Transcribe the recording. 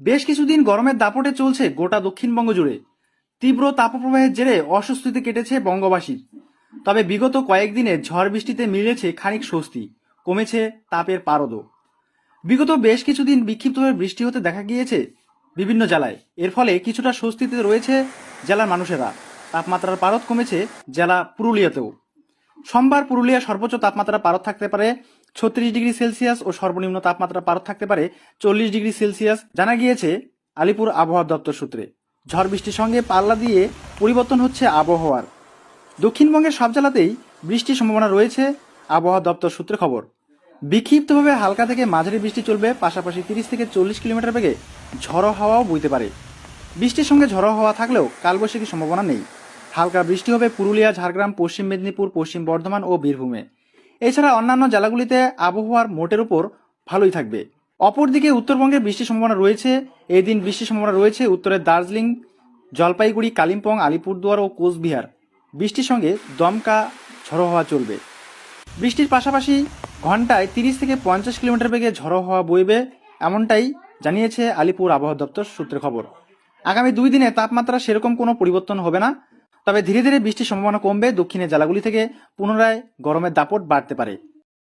বেশ কিছুদিন গরমের দাপটে চলছে গোটা দক্ষিণবঙ্গ জুড়ে। তীব্র তাপপ্রবাহের জেরে অস্বস্তিতে কেটেছে বঙ্গবাসীর তবে বিগত কয়েকদিনে ঝড় বৃষ্টিতে মিলেছে খানিক স্বস্তি, কমেছে তাপের পারদও। বিগত বেশ কিছুদিন বিক্ষিপ্তভাবে বৃষ্টি হতে দেখা গিয়েছে বিভিন্ন জেলায়। এর ফলে কিছুটা স্বস্তিতে রয়েছে জেলার মানুষেরা। তাপমাত্রার পারদ কমেছে জেলা পুরুলিয়াতেও। সোমবার পুরুলিয়া সর্বোচ্চ তাপমাত্রা পারদ থাকতে পারে ছত্রিশ ডিগ্রি সেলসিয়াস ও সর্বনিম্ন তাপমাত্রা পারদ থাকতে পারে চল্লিশ ডিগ্রি সেলসিয়াস, জানা গিয়েছে আলিপুর আবহাওয়া দপ্তর সূত্রে। ঝড় বৃষ্টির সঙ্গে পাল্লা দিয়ে পরিবর্তন হচ্ছে আবহাওয়ার। দক্ষিণবঙ্গের সব জেলাতেই বৃষ্টির সম্ভাবনা রয়েছে, আবহাওয়া দপ্তর সূত্রে খবর। বিক্ষিপ্তভাবে হালকা থেকে মাঝারি বৃষ্টি চলবে, পাশাপাশি তিরিশ থেকে চল্লিশ কিলোমিটার বেগে ঝড়ো হাওয়াও বইতে পারে। বৃষ্টির সঙ্গে ঝড়ো হাওয়া থাকলেও কালবৈশাখীর সম্ভাবনা নেই। হালকা বৃষ্টি হবে পুরুলিয়া, ঝাড়গ্রাম, পশ্চিম মেদিনীপুর, পশ্চিম বর্ধমান ও বীরভূমে। এছাড়া অন্যান্য জেলাগুলিতে আবহাওয়ার মোটের উপর ভালোই থাকবে। অপরদিকে উত্তরবঙ্গে বৃষ্টির সম্ভাবনা রয়েছে। এই দিন বৃষ্টির সম্ভাবনা রয়েছে উত্তরের দার্জিলিং, জলপাইগুড়ি, কালিম্পং, আলিপুরদুয়ার ও কোচবিহার। বৃষ্টির সঙ্গে দমকা ঝড়ো হওয়া চলবে। বৃষ্টির পাশাপাশি ঘন্টায় তিরিশ থেকে পঞ্চাশ কিলোমিটার বেগে ঝড়ো হওয়া বইবে, এমনটাই জানিয়েছে আলিপুর আবহাওয়া দপ্তর সূত্রে খবর। আগামী দুই দিনে তাপমাত্রা সেরকম কোনো পরিবর্তন হবে না। তবে ধীরে ধীরে বৃষ্টির সম্ভাবনা কমবে দক্ষিণের জেলাগুলি থেকে পুনরায় গরমের দাপট বাড়তে পারে।